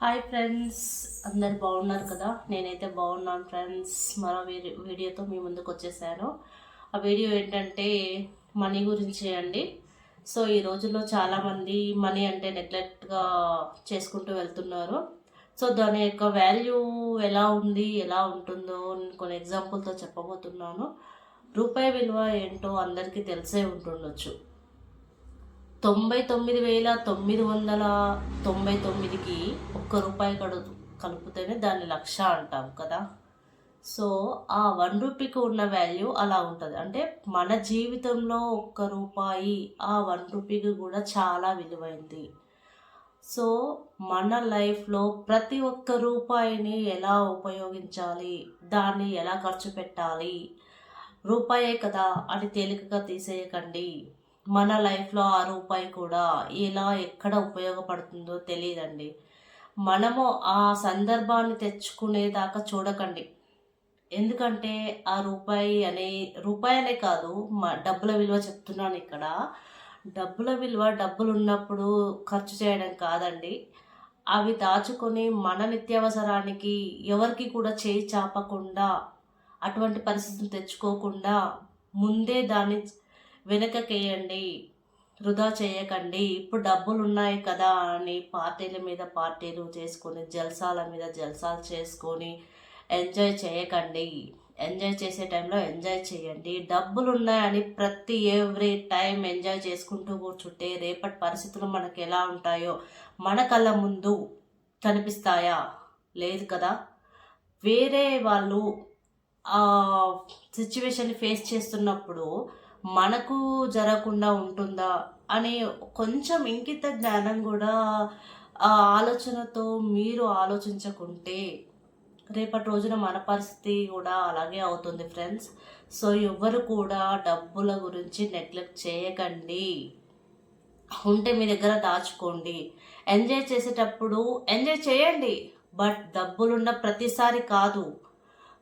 Hi friends అందరు బాగున్నారు కదా? నేనైతే బాగున్నాను ఫ్రెండ్స్ మరో వీడియోతో మీ ముందుకు వచ్చేసాను. ఆ వీడియో ఏంటంటే మనీ గురించి అండి. సో ఈ రోజుల్లో చాలామంది మనీ అంటే నెగ్లెక్ట్గా చేసుకుంటూ వెళ్తున్నారు. సో దాని యొక్క వాల్యూ ఎలా ఉంది ఎలా ఉంటుందో కొన్ని ఎగ్జాంపుల్తో చెప్పబోతున్నాను. రూపాయి విలువ ఏంటో అందరికీ తెలిసే ఉంటుండొచ్చు. తొంభై తొమ్మిది వేల తొమ్మిది వందల తొంభై తొమ్మిదికి ఒక్క రూపాయి కడు కలిపితేనే దాన్ని లక్ష అంటాం కదా. సో ఆ వన్ రూపీకి ఉన్న వాల్యూ అలా ఉంటుంది. అంటే మన జీవితంలో ఒక్క రూపాయి ఆ వన్ రూపీకి కూడా చాలా విలువైంది. సో మన లైఫ్లో ప్రతి ఒక్క రూపాయిని ఎలా ఉపయోగించాలి? దాన్ని ఎలా ఖర్చు పెట్టాలి? రూపాయే కదా అని తేలికగా తీసేయకండి. మన లైఫ్లో ఆ రూపాయి కూడా ఎలా ఎక్కడ ఉపయోగపడుతుందో తెలియదండి. మనము ఆ సందర్భాన్ని తెచ్చుకునేదాకా చూడకండి. ఎందుకంటే ఆ రూపాయి అనే రూపాయి అనే కాదు మా డబ్బుల విలువ చెప్తున్నాను ఇక్కడ. డబ్బుల విలువ డబ్బులు ఉన్నప్పుడు ఖర్చు చేయడం కాదండి. అవి దాచుకొని మన నిత్యావసరానికి ఎవరికి కూడా చేయి చాపకుండా అటువంటి పరిస్థితిని తెచ్చుకోకుండా ముందే దాన్ని వెనకకేయండి వృధా చేయకండి. ఇప్పుడు డబ్బులు ఉన్నాయి కదా అని పార్టీల మీద పార్టీలు చేసుకొని జల్సాల మీద జల్సాలు చేసుకొని ఎంజాయ్ చేయకండి. ఎంజాయ్ చేసే టైంలో ఎంజాయ్ చేయండి. డబ్బులు ఉన్నాయని ప్రతి ఎవ్రీ టైం ఎంజాయ్ చేసుకుంటూ కూర్చుంటే రేపటి పరిస్థితులు మనకి ఎలా ఉంటాయో మన కళ్ళ ముందు కనిపిస్తాయా? లేదు కదా? వేరే వాళ్ళు ఆ సిచ్యువేషన్ ఫేస్ చేస్తున్నప్పుడు మనకు జరగకుండా ఉంటుందా అనే కొంచెం ఇంకిత జ్ఞానం కూడా ఆ ఆలోచనతో మీరు ఆలోచించకుంటే రేపటి రోజున మన పరిస్థితి కూడా అలాగే అవుతుంది ఫ్రెండ్స్. సో ఎవ్వరు కూడా డబ్బుల గురించి నెగ్లెక్ట్ చేయకండి. ఉంటే మీ దగ్గర దాచుకోండి. ఎంజాయ్ చేసేటప్పుడు ఎంజాయ్ చేయండి. బట్ డబ్బులున్న ప్రతిసారి కాదు.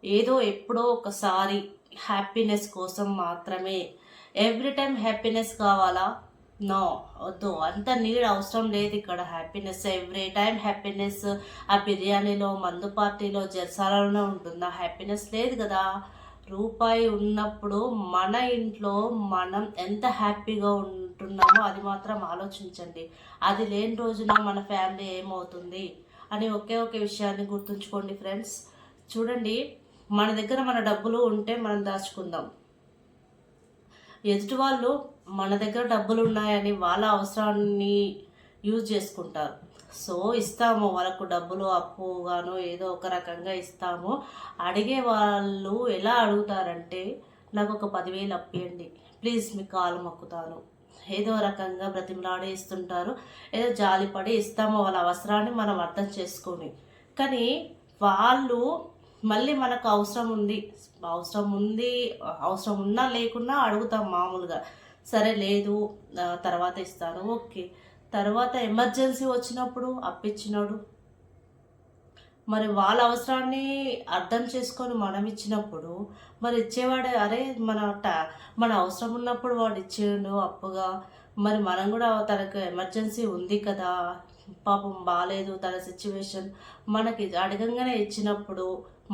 ఏదో ఎప్పుడో ఒకసారి హ్యాపీనెస్ కోసం మాత్రమే ఎవ్రీ టైం హ్యాపీనెస్ కావాలా? నో వద్దు. అంత నీడ్ అవసరం లేదు ఇక్కడ హ్యాపీనెస్. Every time happiness. ఆ బిర్యానీలో మందు పార్టీలో జల్సాలలోనే ఉంటుందా? హ్యాపీనెస్ లేదు కదా. రూపాయి ఉన్నప్పుడు మన ఇంట్లో మనం ఎంత హ్యాపీగా ఉంటున్నామో అది మాత్రం ఆలోచించండి. అది లేని రోజున మన ఫ్యామిలీ ఏమవుతుంది? అని ఒకే ఒకే విషయాన్ని గుర్తుంచుకోండి ఫ్రెండ్స్. చూడండి మన దగ్గర మన డబ్బులు ఉంటే మనం దాచుకుందాం. ఎదుటి వాళ్ళు మన దగ్గర డబ్బులు ఉన్నాయని వాళ్ళ అవసరాన్ని యూజ్ చేసుకుంటారు. సో ఇస్తాము. వాళ్ళకు డబ్బులు అప్పుగాను ఏదో ఒక రకంగా ఇస్తాము. అడిగే వాళ్ళు ఎలా అడుగుతారంటే నాకు ఒక పదివేలు అప్పియండి. ప్లీజ్ మీ కాలు మొక్కుతాను. ఏదో రకంగా బ్రతిమలాడి ఇస్తుంటారు. ఏదో జాలిపడి ఇస్తాము వాళ్ళ అవసరాన్ని మనం అర్థం చేసుకొని. కానీ వాళ్ళు మళ్ళీ మనకు అవసరం ఉంది. అవసరం ఉంది అవసరం ఉన్నా లేకున్నా అడుగుతాం మామూలుగా. సరే లేదు తర్వాత ఇస్తాను. ఓకే. తర్వాత ఎమర్జెన్సీ వచ్చినప్పుడు అప్పిచ్చినాడు. మరి వాళ్ళ అవసరాన్ని అర్థం చేసుకొని మనం ఇచ్చినప్పుడు మరి ఇచ్చేవాడే అరే మన మన అవసరం ఉన్నప్పుడు వాడు ఇచ్చేయండు అప్పుగా. మరి మనం కూడా తనకు ఎమర్జెన్సీ ఉంది కదా. పాపం బాగాలేదు తన సిచ్యువేషన్ మనకి అడగంగానే ఇచ్చినప్పుడు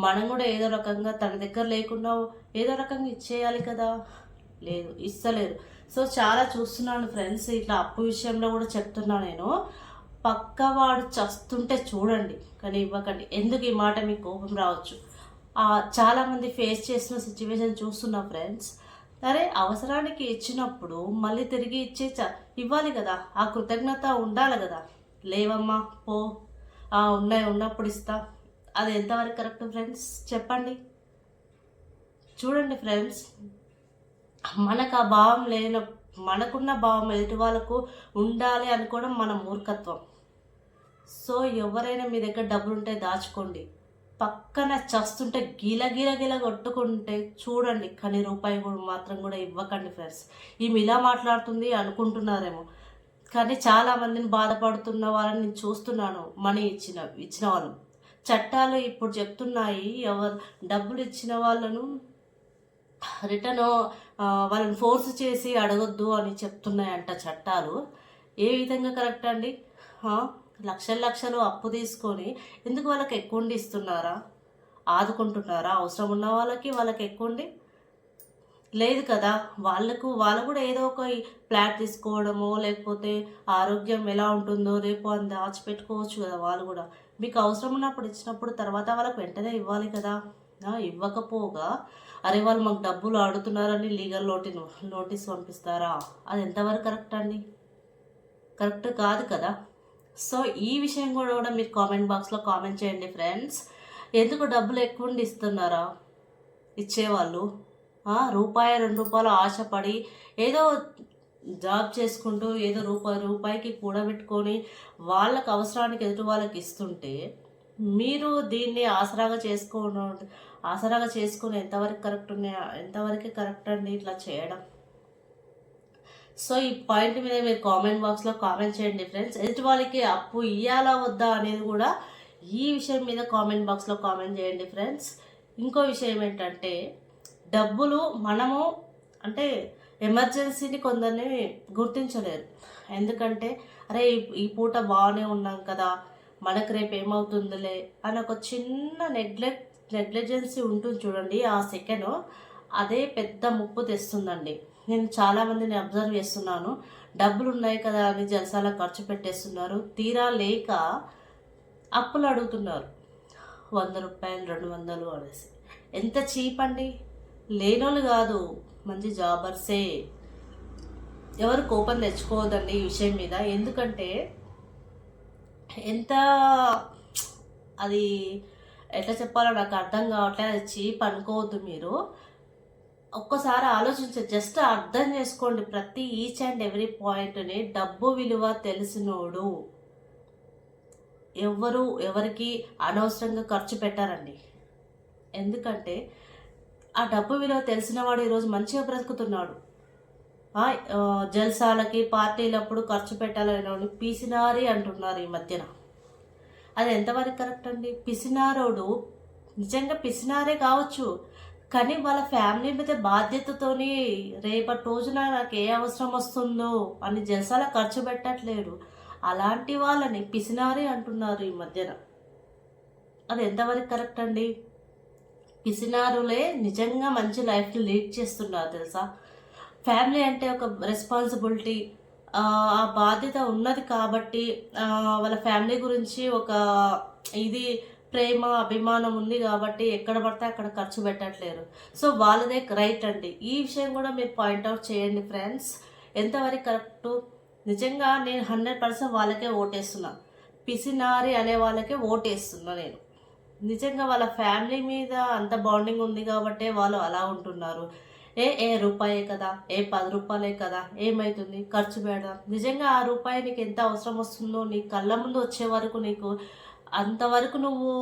మనం కూడా ఏదో రకంగా తన దగ్గర లేకుండా ఏదో రకంగా ఇచ్చేయాలి కదా. లేదు ఇస్తలేరు సో చాలా చూస్తున్నాను ఫ్రెండ్స్ ఇట్లా అప్పు విషయంలో కూడా చెప్తున్నా నేను. పక్కవాడు చస్తుంటే చూడండి కానీ ఇవ్వకండి. ఎందుకు ఈ మాట మీకు కోపం రావచ్చు? చాలామంది ఫేస్ చేసిన సిచ్యువేషన్ చూస్తున్నా ఫ్రెండ్స్ సరే అవసరానికి ఇచ్చినప్పుడు మళ్ళీ తిరిగి ఇచ్చే ఇవ్వాలి కదా. ఆ కృతజ్ఞత ఉండాలి కదా. లేవమ్మా పో. ఉన్నాయి ఉన్నప్పుడు ఇస్తా. అది ఎంతవరకు కరెక్ట్ ఫ్రెండ్స్? చెప్పండి. చూడండి ఫ్రెండ్స్ మనకు ఆ భావం లేన మనకున్న భావం ఎదుటి వాళ్ళకు ఉండాలి అనుకోవడం మన మూర్ఖత్వం. సో ఎవరైనా మీ దగ్గర డబ్బులు ఉంటే దాచుకోండి. పక్కన చస్తుంటే గిల గిల గిల కొట్టుకుంటే చూడండి కానీ రూపాయి కూడా మాత్రం కూడా ఇవ్వకండి ఫ్రెండ్స్. ఈమె ఇలా మాట్లాడుతుంది అనుకుంటున్నారేమో. కానీ చాలా మందిని బాధపడుతున్న వాళ్ళని నేను చూస్తున్నాను మనీ ఇచ్చిన ఇచ్చిన వాళ్ళు. చట్టాలు ఇప్పుడు చెప్తున్నాయి ఎవరు డబ్బులు ఇచ్చిన వాళ్ళను రిటర్న్ వాళ్ళని ఫోర్స్ చేసి అడగొద్దు అని చెప్తున్నాయంట చట్టాలు. ఏ విధంగా కరెక్ట్ అండి? లక్షల లక్షలు అప్పు తీసుకొని ఎందుకు వాళ్ళకి ఎక్కువండి ఇస్తున్నారా? ఆదుకుంటున్నారా? అవసరం ఉన్న వాళ్ళకి వాళ్ళకి ఎక్కువండి లేదు కదా. వాళ్ళకు వాళ్ళు కూడా ఏదో ఒక ఫ్లాట్ తీసుకోవడమో లేకపోతే ఆరోగ్యం ఎలా ఉంటుందో రేపు అని దాచిపెట్టుకోవచ్చు కదా వాళ్ళు కూడా. మీకు అవసరం ఉన్నప్పుడు ఇచ్చినప్పుడు తర్వాత వాళ్ళకి వెంటనే ఇవ్వాలి కదా. ఇవ్వకపోగా అరే వాళ్ళు మాకు డబ్బులు ఆడుతున్నారని లీగల్ నోటి నోటీస్ పంపిస్తారా? అది ఎంతవరకు కరెక్ట్ అండి? కరెక్ట్ కాదు కదా. సో ఈ విషయం కూడా కూడా మీరు కామెంట్ బాక్స్లో కామెంట్ చేయండి ఫ్రెండ్స్. ఎందుకు డబ్బులు ఎక్కువ ఉండి ఇస్తున్నారా? ఇచ్చేవాళ్ళు. రూపాయి రెండు రూపాయలు ఆశపడి ఏదో జాబ్ చేసుకుంటూ ఏదో రూపాయి రూపాయికి కూడబెట్టుకొని వాళ్ళకి అవసరానికి ఎదుటి వాళ్ళకి ఇస్తుంటే మీరు దీన్ని ఆసరాగా చేసుకోను ఆసరాగా చేసుకుని ఎంతవరకు కరెక్ట్ ఉన్నాయి ఎంతవరకు కరెక్ట్ అండి ఇట్లా చేయడం? సో ఈ పాయింట్ మీద మీరు కామెంట్ బాక్స్లో కామెంట్ చేయండి ఫ్రెండ్స్. ఎదుటి వాళ్ళకి అప్పు ఇయ్యాలా వద్దా అనేది కూడా ఈ విషయం మీద కామెంట్ బాక్స్లో కామెంట్ చేయండి ఫ్రెండ్స్. ఇంకో విషయం ఏంటంటే డబ్బులు మనము అంటే ఎమర్జెన్సీని కొందరిని గుర్తించలేరు ఎందుకంటే అరే ఈ- పూట బాగానే ఉన్నాం కదా మనకు రేపు ఏమవుతుందిలే అని ఒక చిన్న నెగ్లెక్ట్ నెగ్లిజెన్సీ ఉంటుంది చూడండి ఆ సెకండ్. అదే పెద్ద ముప్పు తెస్తుందండి. నేను చాలా మందిని అబ్జర్వ్ చేస్తున్నాను. డబ్బులు ఉన్నాయి కదా అని జలసాల ఖర్చు పెట్టేస్తున్నారు. తీరా లేక అప్పులు అడుగుతున్నారు. వంద రూపాయలు రెండు వందలు అనేసి. ఎంత చీప్ అండి? లేనోళ్ళు కాదు మంచి జాబర్సే. ఎవరు కోపం తెచ్చుకోవద్దండి ఈ విషయం మీద. ఎందుకంటే ఎంత అది ఎట్లా చెప్పాలో నాకు అర్థం కావట్లేదు. అది చీప్ అనుకోవద్దు మీరు. ఒక్కసారి ఆలోచించ జస్ట్ అర్థం చేసుకోండి ప్రతి ఈచ్ అండ్ ఎవ్రీ పాయింట్ని. డబ్బు విలువ తెలిసినోడు ఎవరు ఎవరికి అనవసరంగా ఖర్చు పెట్టారండి. ఎందుకంటే ఆ డబ్బు విలువ తెలిసినవాడు ఈరోజు మంచిగా బ్రతుకుతున్నాడు. జల్సాలకి పార్టీలప్పుడు ఖర్చు పెట్టాలని పిసినారి అంటున్నారు ఈ మధ్యన. అది ఎంతవరకు కరెక్ట్ అండి? పిసినారోడు నిజంగా పిసినారే కావచ్చు కానీ వాళ్ళ ఫ్యామిలీ మీద బాధ్యతతోని రేపటి రోజున నాకు ఏ అవసరం వస్తుందో అని జల్సాల ఖర్చు పెట్టట్లేడు. అలాంటి వాళ్ళని పిసినారి అంటున్నారు ఈ మధ్యన. అది ఎంతవరకు కరెక్ట్ అండి? పిసినారులే నిజంగా మంచి లైఫ్ని లీడ్ చేస్తున్నారు తెలుసా? ఫ్యామిలీ అంటే ఒక రెస్పాన్సిబిలిటీ ఆ బాధ్యత ఉన్నది కాబట్టి వాళ్ళ ఫ్యామిలీ గురించి ఒక ఇది ప్రేమ అభిమానం ఉంది కాబట్టి ఎక్కడ పడితే అక్కడ ఖర్చు పెట్టట్లేరు. సో వాళ్ళదే రైట్ అండి. ఈ విషయం కూడా మీరు పాయింట్అవుట్ చేయండి ఫ్రెండ్స్. ఎంతవరకు కరెక్ట్? నిజంగా నేను హండ్రెడ్ పర్సెంట్ వాళ్ళకే ఓటేస్తున్నా. పిసినారి అనే వాళ్ళకే ఓటేస్తున్నా నేను. నిజంగా వాళ్ళ ఫ్యామిలీ మీద అంత బాండింగ్ ఉంది కాబట్టే వాళ్ళు అలా ఉంటున్నారు. ఏ ఏ రూపాయే కదా ఏ పది రూపాయలే కదా ఏమవుతుంది ఖర్చు పెడదాం. నిజంగా ఆ రూపాయి నీకు ఎంత అవసరం వస్తుందో నీ కళ్ళ ముందు వచ్చే వరకు నీకు అంతవరకు నువ్వు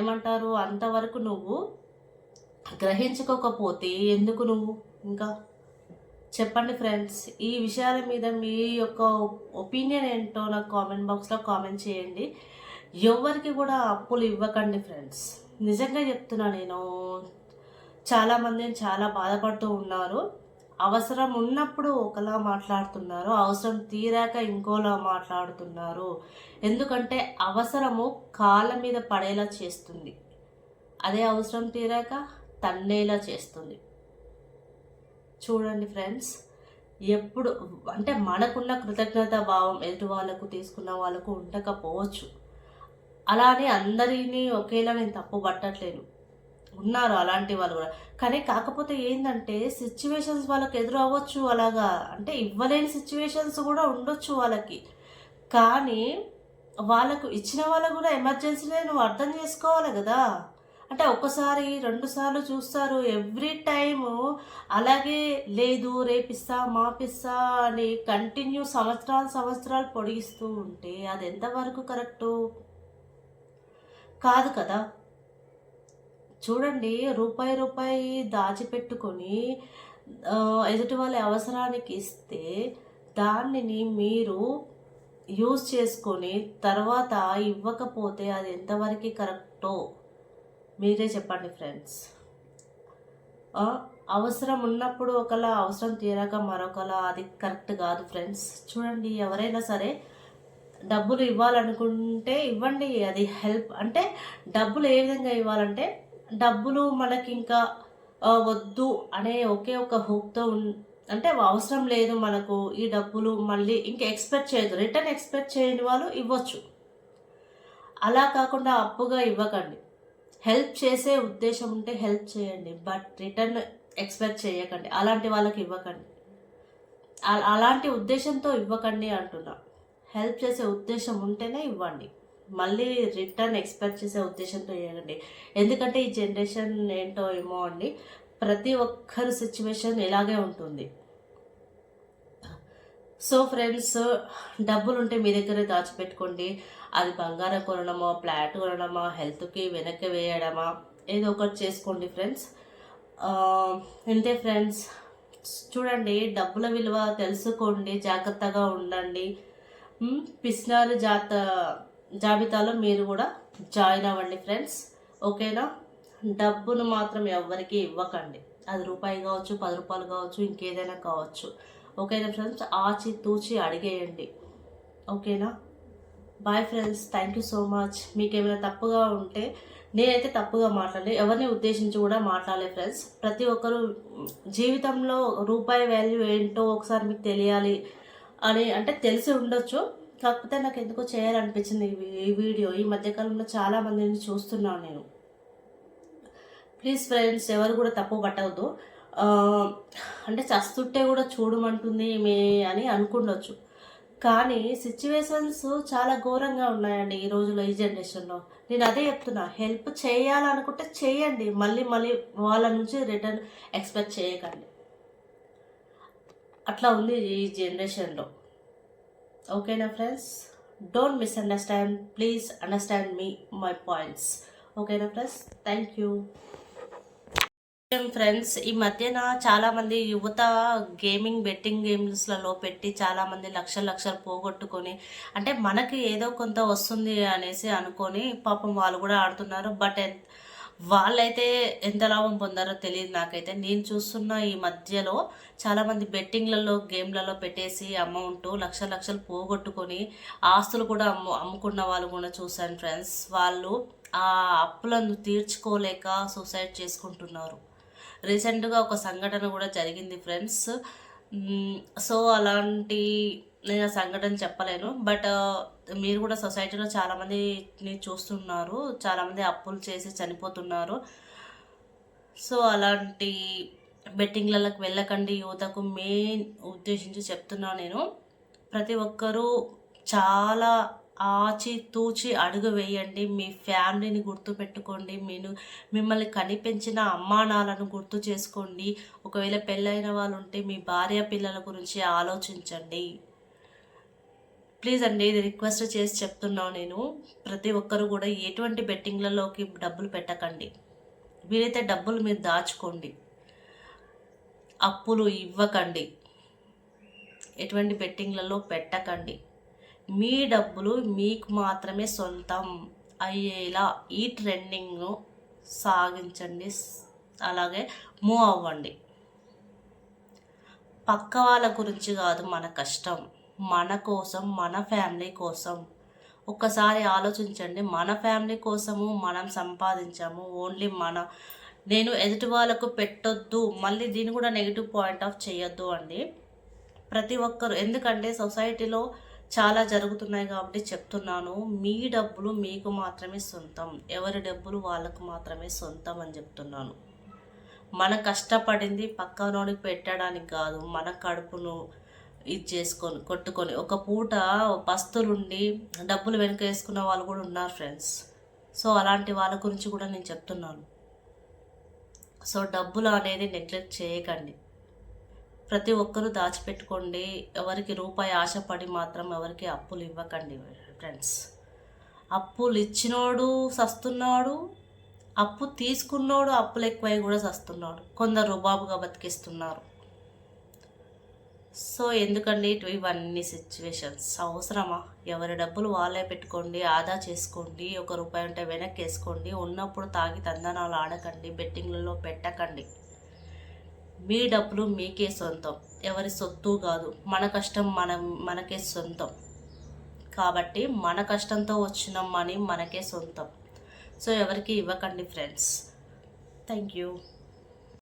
ఏమంటారు? అంతవరకు నువ్వు గ్రహించుకోకపోతే ఎందుకు నువ్వు? ఇంకా చెప్పండి ఫ్రెండ్స్. ఈ విషయాల మీద మీ యొక్క ఒపీనియన్ ఏంటో నాకు కామెంట్ బాక్స్లో కామెంట్ చేయండి. ఎవరికి కూడా అప్పులు ఇవ్వకండి ఫ్రెండ్స్. నిజంగా చెప్తున్నా నేను. చాలామంది చాలా బాధపడుతూ ఉన్నారు. అవసరం ఉన్నప్పుడు ఒకలా మాట్లాడుతున్నారు. అవసరం తీరాక ఇంకోలా మాట్లాడుతున్నారు. ఎందుకంటే అవసరము కాళ్ళ మీద పడేలా చేస్తుంది. అదే అవసరం తీరాక తన్నేలా చేస్తుంది. చూడండి ఫ్రెండ్స్. ఎప్పుడు అంటే మనకున్న కృతజ్ఞత భావం ఎదుటి వాళ్ళకు తీసుకున్న వాళ్ళకు ఉండకపోవచ్చు. అలానే అందరినీ ఒకేలా నేను తప్పు పట్టట్లేను. ఉన్నారు అలాంటి వాళ్ళు కూడా. కానీ కాకపోతే ఏంటంటే సిచ్యువేషన్స్ వాళ్ళకి ఎదురు అవ్వచ్చు అలాగా. అంటే ఇవ్వలేని సిచ్యువేషన్స్ కూడా ఉండొచ్చు వాళ్ళకి. కానీ వాళ్ళకు ఇచ్చిన వాళ్ళకు కూడా ఎమర్జెన్సీనే నువ్వు అర్థం చేసుకోవాలి కదా. అంటే ఒక్కసారి రెండుసార్లు చూస్తారు ఎవ్రీ టైము అలాగే లేదు రేపిస్తా మాపిస్తా అని కంటిన్యూ సంవత్సరాలు సంవత్సరాలు పొడిగిస్తూ ఉంటే అది ఎంతవరకు కరెక్టు కాదు కదా. చూడండి రూపాయి రూపాయి దాచిపెట్టుకొని ఎదుటి వాళ్ళ అవసరానికి ఇస్తే దానిని మీరు యూజ్ చేసుకొని తర్వాత ఇవ్వకపోతే అది ఎంతవరకు కరెక్టో మీరే చెప్పండి ఫ్రెండ్స్. అవసరం ఉన్నప్పుడు ఒకలా అవసరం తీరాక మరొకలా అది కరెక్ట్ కాదు ఫ్రెండ్స్. చూడండి ఎవరైనా సరే డబ్బులు ఇవ్వాలనుకుంటే ఇవ్వండి అది హెల్ప్. అంటే డబ్బులు ఏ విధంగా ఇవ్వాలంటే డబ్బులు మనకి ఇంకా వద్దు అనే ఒకే ఒక హోప్తో ఉన్ అంటే అవసరం లేదు మనకు ఈ డబ్బులు మళ్ళీ ఇంకా ఎక్స్పెక్ట్ చేయదు రిటర్న్ ఎక్స్పెక్ట్ చేయని వాళ్ళు ఇవ్వచ్చు. అలా కాకుండా అప్పుగా ఇవ్వకండి. హెల్ప్ చేసే ఉద్దేశం ఉంటే హెల్ప్ చేయండి బట్ రిటర్న్ ఎక్స్పెక్ట్ చేయకండి. అలాంటి వాళ్ళకి ఇవ్వకండి. అలాంటి ఉద్దేశంతో ఇవ్వకండి అంటున్నా. హెల్ప్ చేసే ఉద్దేశం ఉంటేనే ఇవ్వండి. మళ్ళీ రిటర్న్ ఎక్స్పెక్ట్ చేసే ఉద్దేశంతో ఇవ్వండి. ఎందుకంటే ఈ జనరేషన్ ఏంటో ఏమో అండి ప్రతి ఒక్కరి సిచ్యువేషన్ ఇలాగే ఉంటుంది. సో ఫ్రెండ్స్ డబ్బులు ఉంటే మీ దగ్గరే దాచిపెట్టుకోండి. అది బంగారం కొనడమా ఫ్లాట్ కొనడమా హెల్త్కి వెనక్కి వేయడమా ఏదో ఒకటి చేసుకోండి ఫ్రెండ్స్. అంతే ఫ్రెండ్స్. చూడండి డబ్బుల విలువ తెలుసుకోండి జాగ్రత్తగా ఉండండి. పిస్నారు జాత జాబితాలో మీరు కూడా జాయిన్ అవ్వండి ఫ్రెండ్స్. ఓకేనా? డబ్బును మాత్రం ఎవ్వరికి ఇవ్వకండి. అది రూపాయి కావచ్చు పది రూపాయలు కావచ్చు ఇంకేదైనా కావచ్చు. ఓకేనా ఫ్రెండ్స్? ఆచి తూచి అడిగేయండి. ఓకేనా? Bye friends thank you so much మీకు ఏమైనా తప్పుగా ఉంటే నేనైతే తప్పుగా మాట్లాడలే. ఎవరిని ఉద్దేశించి కూడా మాట్లాడలే ఫ్రెండ్స్. ప్రతి ఒక్కరు జీవితంలో రూపాయి వాల్యూ ఏంటో ఒకసారి మీకు తెలియాలి. అని అంటే తెలిసి ఉండొచ్చు. కాకపోతే నాకు ఎందుకో చేయాలనిపించింది ఈ వీడియో. ఈ మధ్యకాలంలో చాలా మందిని చూస్తున్నాను నేను. ప్లీజ్ ఫ్రెండ్స్ ఎవరు కూడా తప్పు పట్టవద్దు. అంటే చస్తుంటే కూడా చూడమంటుంది మే అని అనుకుండొచ్చు. కానీ సిచ్యువేషన్స్ చాలా ఘోరంగా ఉన్నాయండి ఈ రోజులో ఈ జనరేషన్లో నేను అదే చెప్తున్నా హెల్ప్ చేయాలనుకుంటే చేయండి. మళ్ళీ మళ్ళీ వాళ్ళ నుంచి రిటర్న్ ఎక్స్పెక్ట్ చేయకండి. అట్లా ఉంది ఈ జనరేషన్లో. ఓకేనా friends? Don't misunderstand please understand me my points ఓకేనా ఫ్రెండ్స్? థ్యాంక్ యూ ఫ్రెండ్స్ ఈ మధ్యన చాలామంది యువత గేమింగ్ బెట్టింగ్ గేమ్స్లలో పెట్టి చాలామంది లక్షలు లక్షలు పోగొట్టుకొని అంటే మనకి ఏదో కొంత వస్తుంది అనేసి అనుకొని పాపం వాళ్ళు కూడా ఆడుతున్నారు. బట్ వాళ్ళైతే ఎంత లాభం పొందారో తెలియదు నాకైతే. నేను చూస్తున్న ఈ మధ్యలో చాలామంది బెట్టింగ్లలో గేమ్లలో పెట్టేసి అమౌంట్ లక్ష లక్షలు పోగొట్టుకొని ఆస్తులు కూడా అమ్ము అమ్ముకున్న వాళ్ళు కూడా చూశాను ఫ్రెండ్స్. వాళ్ళు ఆ అప్పులను తీర్చుకోలేక సూసైడ్ చేసుకుంటున్నారు. రీసెంట్గా ఒక సంఘటన కూడా జరిగింది ఫ్రెండ్స్. సో అలాంటి నేను ఆ సంఘటన చెప్పలేను. బట్ మీరు కూడా సొసైటీలో చాలామందిని చూస్తున్నారు. చాలామంది అప్పులు చేసి చనిపోతున్నారు. సో అలాంటి బెట్టింగ్లకు వెళ్ళకండి. యువతకు మెయిన్ ఉద్దేశించి చెప్తున్నా నేను. ప్రతి ఒక్కరూ చాలా ఆచి తూచి అడుగు వేయండి. మీ ఫ్యామిలీని గుర్తు పెట్టుకోండి. మీరు మిమ్మల్ని కనిపించిన అమ్మానాలను గుర్తు చేసుకోండి. ఒకవేళ పెళ్ళైన వాళ్ళు ఉంటే మీ భార్య పిల్లల గురించి ఆలోచించండి. ప్లీజ్ అండి ఇది రిక్వెస్ట్ చేసి చెప్తున్నాను నేను. ప్రతి ఒక్కరు కూడా ఎటువంటి బెట్టింగ్లలోకి డబ్బులు పెట్టకండి. వీలైతే డబ్బులు మీరు దాచుకోండి. అప్పులు ఇవ్వకండి. ఎటువంటి బెట్టింగ్లలో పెట్టకండి. మీ డబ్బులు మీకు మాత్రమే సొంతం అయ్యేలా ఈ ట్రెండింగ్ను సాగించండి. అలాగే మూవ్ అవ్వండి. పక్క వాళ్ళ గురించి కాదు మన కష్టం. మన కోసం మన ఫ్యామిలీ కోసం. ఒక్కసారి ఆలోచించండి. మన ఫ్యామిలీ కోసము మనం సంపాదించాము. ఓన్లీ మన. నేను ఎదుటి వాళ్ళకు పెట్టొద్దు. మళ్ళీ దీన్ని కూడా నెగిటివ్ పాయింట్ ఆఫ్ చేయొద్దు అండి. ప్రతి ఒక్కరు. ఎందుకంటే సొసైటీలో చాలా జరుగుతున్నాయి కాబట్టి చెప్తున్నాను. మీ డబ్బులు మీకు మాత్రమే సొంతం. ఎవరి డబ్బులు వాళ్ళకు మాత్రమే సొంతం అని చెప్తున్నాను. మన కష్టపడింది పక్కనోడికి పెట్టడానికి కాదు. మన కడుపును ఇది చేసుకొని కొట్టుకొని ఒక పూట పస్తులుండి డబ్బులు వెనక వేసుకున్న వాళ్ళు కూడా ఉన్నారు ఫ్రెండ్స్ సో అలాంటి వాళ్ళ గురించి కూడా నేను చెప్తున్నాను. సో డబ్బులు అనేది నెగ్లెక్ట్ చేయకండి. ప్రతి ఒక్కరూ దాచిపెట్టుకోండి. ఎవరికి రూపాయి ఆశపడి మాత్రం ఎవరికి అప్పులు ఇవ్వకండి ఫ్రెండ్స్ అప్పులు ఇచ్చినోడు సస్తున్నాడు అప్పు తీసుకున్నోడు అప్పులు ఎక్కువై కూడా సస్తున్నాడు. కొందరు రుబాబుగా బతికిస్తున్నారు. సో ఎందుకండి ఇటు ఇవన్నీ సిచ్యువేషన్స్ అవసరమా? ఎవరి డబ్బులు వాళ్ళే పెట్టుకోండి ఆదా చేసుకోండి ఒక రూపాయి ఉంటే వెనక్కి వేసుకోండి ఉన్నప్పుడు తాగి తందనాలు ఆడకండి బెట్టింగ్లలో పెట్టకండి. మీ డబ్బులు మీకే సొంతం. ఎవరి సొత్తు కాదు. మన కష్టం మన మనకే సొంతం. కాబట్టి మన కష్టంతో వచ్చిన మనీ మనకే సొంతం. సో ఎవరికి ఇవ్వకండి ఫ్రెండ్స్ థ్యాంక్ యూ